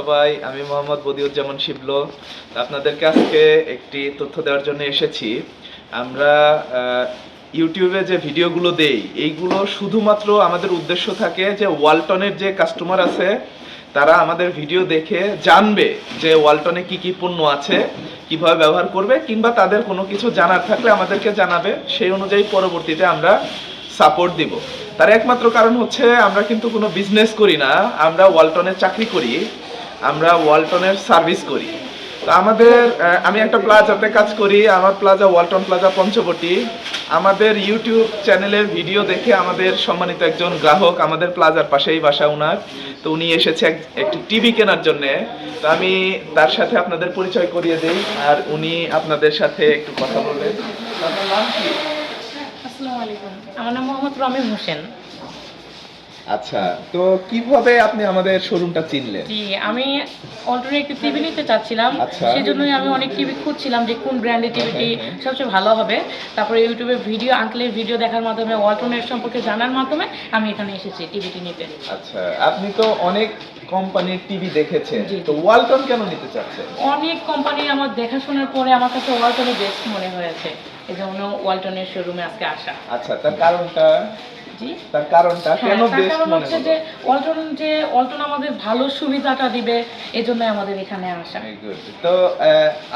সবাই, আমি মোহাম্মদ বদিউজ্জামান শিবল। আপনাদেরকে আজকে একটি তথ্য দেওয়ার জন্য এসেছি। আমরা ইউটিউবে যে ভিডিওগুলো দেই, এইগুলো শুধুমাত্র আমাদের উদ্দেশ্য থাকে যে ওয়ালটনের যে কাস্টমার আছে, তারা আমাদের ভিডিও দেখে জানবে যে ওয়ালটনে কি কি পণ্য আছে, কীভাবে ব্যবহার করবে, কিংবা তাদের কোনো কিছু জানার থাকলে আমাদেরকে জানাবে। সেই অনুযায়ী পরবর্তীতে আমরা সাপোর্ট দিব। তার একমাত্র কারণ হচ্ছে, আমরা কিন্তু কোনো বিজনেস করি না, আমরা ওয়ালটনের চাকরি করি। আমরা ওয়ালটনের সার্ভিস করি। তো আমাদের আমি একটা প্লাজাতে কাজ করি, আমার প্লাজা ওয়ালটন প্লাজা পঞ্চবটি। আমাদের ইউটিউব চ্যানেলের ভিডিও দেখে আমাদের সম্মানিত একজন গ্রাহক আমাদের প্লাজার পাশেই বাসা উনার। তো উনি এসেছে একটি টিভি কেনার জন্য। তো আমি তার সাথে আপনাদের পরিচয় করিয়ে দিই, আর উনি আপনাদের সাথে একটু কথা বলবেন। আমার নাম মোহাম্মদ রমিম হোসেন। আচ্ছা তো কীভাবে আপনি আমাদের শোরুমটা চিনলেন জি আমি অলরেডি একটি টিভি নিতে চাচ্ছিলাম আচ্ছা। সেই জন্যই আমি অনেক টিভি খুঁজছিলাম যে কোন ব্র্যান্ডের টিভিটি হ্যাঁ, হ্যাঁ। সবচেয়ে ভালো হবে তারপরে ইউটিউবে ভিডিও আঙ্কেলের ভিডিও দেখার মাধ্যমে ওয়ালটনের সম্পর্কে জানার মাধ্যমে আমি এখানে এসেছি টিভিটি নিতে আচ্ছা আপনি তো অনেক কোম্পানির টিভি দেখেছেন। তো ওয়ালটন কেন নিতে চাচ্ছেন অনেক কোম্পানি আমার দেখাশোনার পরে আমার কাছে ওয়ালটনের বেস্ট মনে হয়েছে এই জন্য ওয়ালটনের শোরুমে আজকে আসা আচ্ছা তার কারণটা জি তার কারণটা হ্যাঁ, কেন বেস্ট মনে হচ্ছে যে ওয়ালটন যে ওয়ালটন আমাদের ভালো সুবিধাটা দিবে এজন্য আমাদের এখানে আসা। তো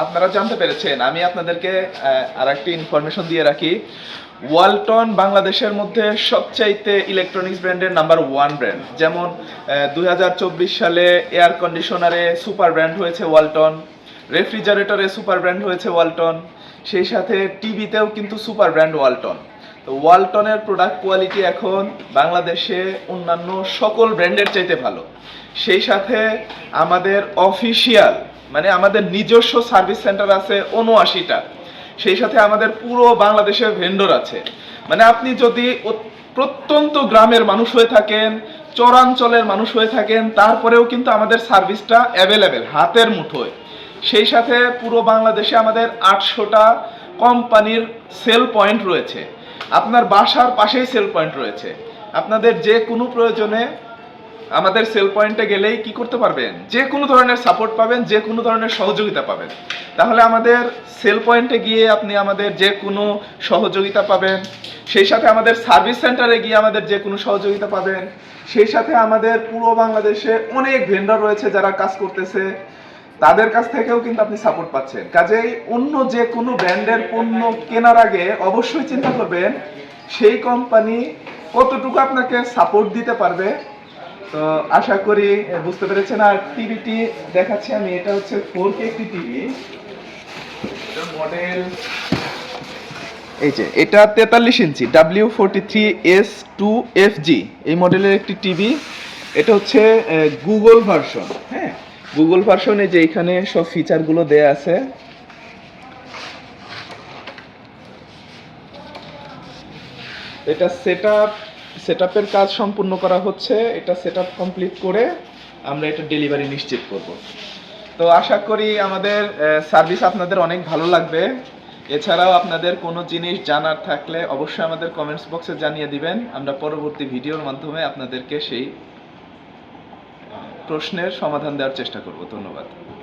আপনারা জানতে পেরেছেন আমি আপনাদেরকে আর একটি ইনফরমেশন দিয়ে রাখি। ওয়ালটন বাংলাদেশের মধ্যে সবচাইতে ইলেকট্রনিক্স ব্র্যান্ডের নাম্বার ওয়ান ব্র্যান্ড যেমন দুই হাজার চব্বিশ সালে এয়ার কন্ডিশনারে সুপার ব্র্যান্ড হয়েছে ওয়ালটন রেফ্রিজারেটরে সুপার ব্র্যান্ড হয়েছে ওয়ালটন সেই সাথে টিভিতেও কিন্তু সুপার ব্র্যান্ড ওয়ালটন তো ওয়ালটনের প্রোডাক্ট কোয়ালিটি এখন বাংলাদেশে অন্যান্য সকল ব্র্যান্ডের চাইতে ভালো। সেই সাথে আমাদের অফিসিয়াল মানে আমাদের নিজস্ব সার্ভিস সেন্টার আছে উনআশিটা সেই সাথে আমাদের পুরো বাংলাদেশের ভেন্ডর আছে। মানে আপনি যদি প্রত্যন্ত গ্রামের মানুষ হয়ে থাকেন, চরাঞ্চলের মানুষ হয়ে থাকেন, তারপরেও কিন্তু আমাদের সার্ভিসটা অ্যাভেলেবেল হাতের মুঠোয়। সেই সাথে পুরো বাংলাদেশে আমাদের আটশোটা কোম্পানির সেল পয়েন্ট রয়েছে। আপনার বাসার পাশেই সেল পয়েন্ট রয়েছে। আপনাদের যে কোনো প্রয়োজনে আমাদের সেল পয়েন্টে গেলেই কি করতে পারবেন? যে কোনো ধরনের সাপোর্ট পাবেন, যে কোনো ধরনের সহযোগিতা পাবেন। তাহলে আমাদের সেল পয়েন্টে গিয়ে আপনি আমাদের যে কোনো সহযোগিতা পাবেন, সেই সাথে আমাদের সার্ভিস সেন্টারে গিয়ে আমাদের যে কোনো সহযোগিতা পাবেন, সেই সাথে আমাদের পুরো বাংলাদেশে অনেক ভেন্ডর রয়েছে যারা কাজ করতেছে। তাদের কাছ থেকেও কিন্তু আপনি সাপোর্ট পাচ্ছেন। কাজেই অন্য যে কোনো ব্র্যান্ডের পণ্য কেনার আগে অবশ্যই চিন্তা করবেন, সেই কোম্পানি কতটুকু আপনাকে সাপোর্ট দিতে পারবে। তো আশা করি বুঝতে পেরেছেন। আর টিভিটি দেখাচ্ছি আমি, এটা হচ্ছে ফোর কে একটি টিভি মডেল এই যে, এটা তেতাল্লিশ inch W forty three S two F G এই মডেলের একটি টিভি এটা হচ্ছে গুগল ভার্সন হ্যাঁ? গুগল ভার্সনে যে এখানে সব ফিচারগুলো দেয়া আছে, এটা সেট আপ সেট আপের কাজ সম্পূর্ণ করা হচ্ছে। এটা সেট আপ কমপ্লিট করে আমরা এটা ডেলিভারি নিশ্চিত করব। তো আশা করি আমাদের সার্ভিস আপনাদের অনেক ভালো লাগবে। এছাড়াও আপনাদের কোনো জিনিস জানার থাকলে অবশ্যই আমাদের কমেন্টস বক্সে জানিয়ে দিবেন। আমরা পরবর্তী ভিডিওর মাধ্যমে আপনাদেরকে সেই প্রশ্নের সমাধান দেওয়ার চেষ্টা করব। ধন্যবাদ।